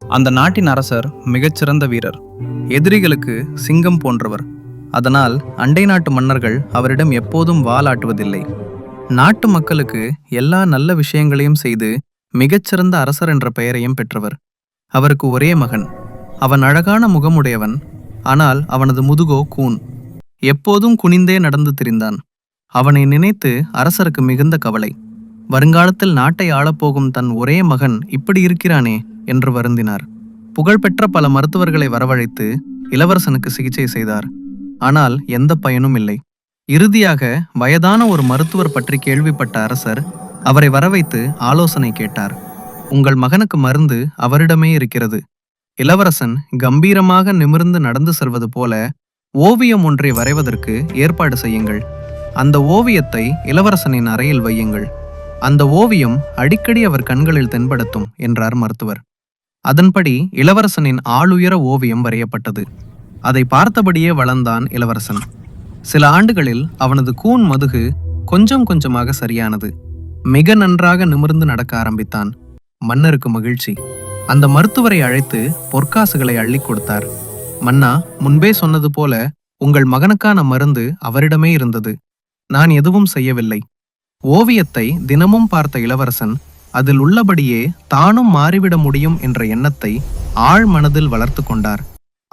அந்த நாட்டின் அரசர் மிகச்சிறந்த வீரர். எதிரிகளுக்கு சிங்கம் போன்றவர். அதனால் அண்டை நாட்டு மன்னர்கள் அவரிடம் எப்போதும் வாலாட்டுவதில்லை. நாட்டு மக்களுக்கு எல்லா நல்ல விஷயங்களையும் செய்து மிகச்சிறந்த அரசர் என்ற பெயரையும் பெற்றவர். அவருக்கு ஒரே மகன். அவன் அழகான முகமுடையவன். ஆனால் அவனது முதுகோ கூன். எப்போதும் குனிந்தே நடந்து திரிந்தான். அவனை நினைத்து அரசருக்கு மிகுந்த கவலை. வருங்காலத்தில் நாட்டை ஆளப்போகும் தன் ஒரே மகன் இப்படி இருக்கிறானே என்று வருந்தினார். புகழ்பெற்ற பல மருத்துவர்களை வரவழைத்து இளவரசனுக்கு சிகிச்சை செய்தார். ஆனால் எந்த பயனும் இல்லை. இறுதியாக வயதான ஒரு மருத்துவர் பற்றி கேள்விப்பட்ட அரசர் அவரை வரவைத்து ஆலோசனை கேட்டார். உங்கள் மகனுக்கு மருந்து அவரிடமே இருக்கிறது. இளவரசன் கம்பீரமாக நிமிர்ந்து நடந்து செல்வது போல ஓவியம் ஒன்றை வரைவதற்கு ஏற்பாடு செய்யுங்கள். அந்த ஓவியத்தை இளவரசனின் அறையில் வையுங்கள். அந்த ஓவியம் அடிக்கடி அவர் கண்களில் தென்படுத்தும் என்றார் மருத்துவர். அதன்படி இளவரசனின் ஆளுயர ஓவியம் வரையப்பட்டது. அதை பார்த்தபடியே வளர்ந்தான் இளவரசன். சில ஆண்டுகளில் அவனது கூன் மதுகு கொஞ்சம் கொஞ்சமாக சரியானது. மிக நன்றாக நிமிர்ந்து நடக்க ஆரம்பித்தான். மன்னருக்கு மகிழ்ச்சி. அந்த மருத்துவரை அழைத்து பொற்காசுகளை அள்ளி கொடுத்தார். மன்னா முன்பே சொன்னது போல உங்கள் மகனுக்கான மருந்து அவரிடமே இருந்தது. நான் எதுவும் செய்யவில்லை. ஓவியத்தை தினமும் பார்த்த இளவரசன் அதில் உள்ளபடியே தானும் மாறிவிட முடியும் என்ற எண்ணத்தை ஆழ் மனதில் வளர்த்து கொண்டார்.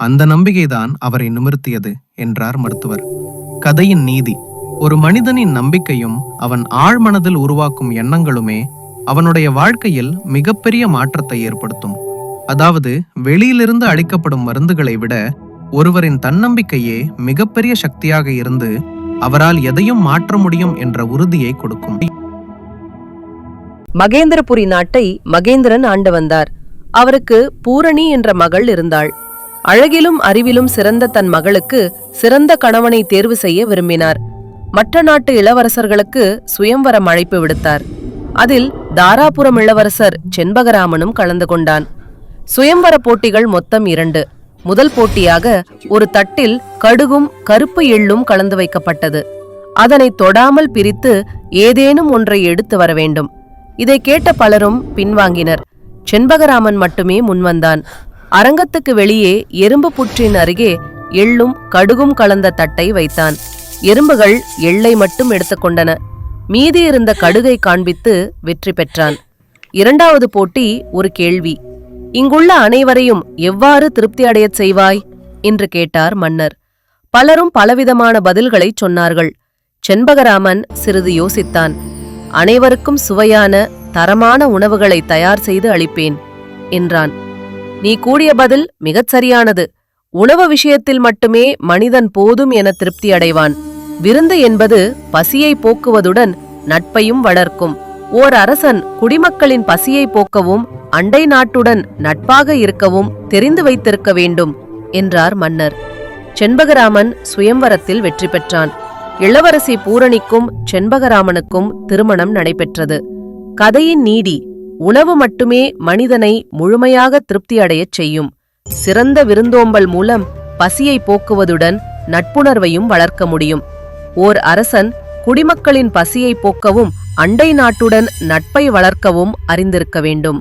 அந்த நம்பிக்கைதான் அவரை நிமிர்த்தியது என்றார் மருத்துவர். கதையின் நீதி. ஒரு மனிதனின் நம்பிக்கையும் அவன் ஆழ்மனதில் உருவாக்கும் எண்ணங்களுமே அவனுடைய வாழ்க்கையில் மிகப்பெரிய மாற்றத்தை ஏற்படுத்தும். அதாவது வெளியிலிருந்து அளிக்கப்படும் மருந்துகளை விட ஒருவரின் தன்னம்பிக்கையே மிகப்பெரிய சக்தியாக இருந்து அவரால் எதையும் மாற்ற முடியும் என்ற உறுதியை கொடுக்கும். மகேந்திரபுரி நாட்டை மகேந்திரன் ஆண்டு வந்தார். அவருக்கு பூரணி என்ற மகள் இருந்தாள். அழகிலும் அறிவிலும் சிறந்த தன் மகளுக்கு சிறந்த கணவனை தேர்வு செய்ய விரும்பினார். மற்ற நாட்டு இளவரசர்களுக்கு சுயம்வரம் அழைப்பு விடுத்தார். அதில் தாராபுரம் இளவரசர் செண்பகராமனும் கலந்து கொண்டான். சுயம்வர போட்டிகள் மொத்தம் இரண்டு. முதல் போட்டியாக ஒரு தட்டில் கடுகும் கருப்பு எள்ளும் கலந்து வைக்கப்பட்டது. அதனை தொடாமல் பிரித்து ஏதேனும் ஒன்றை எடுத்து வர வேண்டும். இதை கேட்ட பலரும் பின்வாங்கினர். செண்பகராமன் மட்டுமே முன்வந்தான். அரங்கத்துக்கு வெளியே எறும்பு புற்றின் அருகே எள்ளும் கடுகும் கலந்த தட்டை வைத்தான். எறும்புகள் எள்ளை மட்டும் எடுத்துக்கொண்டன மீதி இருந்த கடுகை காண்பித்து வெற்றி பெற்றான். இரண்டாவது போட்டி ஒரு கேள்வி. இங்குள்ள அனைவரையும் எவ்வாறு திருப்தி அடையச் செய்வாய்? என்று கேட்டார் மன்னர். பலரும் பலவிதமான பதில்களை சொன்னார்கள். செண்பகராமன் சிறிது யோசித்தான். அனைவருக்கும் சுவையான தரமான உணவுகளை தயார் செய்து அளிப்பேன் என்றான். நீ கூடிய பதில் மிகச் சரியானது. உணவு விஷயத்தில் மட்டுமே மனிதன் போதும் என திருப்தி அடைவான். விருந்து என்பது பசியை போக்குவதுடன் நட்பையும் வளர்க்கும். ஓர் அரசன் குடிமக்களின் பசியை போக்கவும் அண்டை நாட்டுடன் நட்பாக இருக்கவும் தெரிந்து வைத்திருக்க வேண்டும் என்றார் மன்னர். செண்பகராமன் சுயம்வரத்தில் வெற்றி பெற்றான். இளவரசி பூரணிக்கும் செண்பகராமனுக்கும் திருமணம் நடைபெற்றது. கதையின் நீடி உணவு மட்டுமே மனிதனை முழுமையாக திருப்தியடையச் செய்யும். சிறந்த விருந்தோம்பல் மூலம் பசியை போக்குவதுடன் நட்புணர்வையும் வளர்க்க முடியும். ஓர் அரசன் குடிமக்களின் பசியை போக்கவும் அண்டை நாட்டுடன் நட்பை வளர்க்கவும் அறிந்திருக்க வேண்டும்.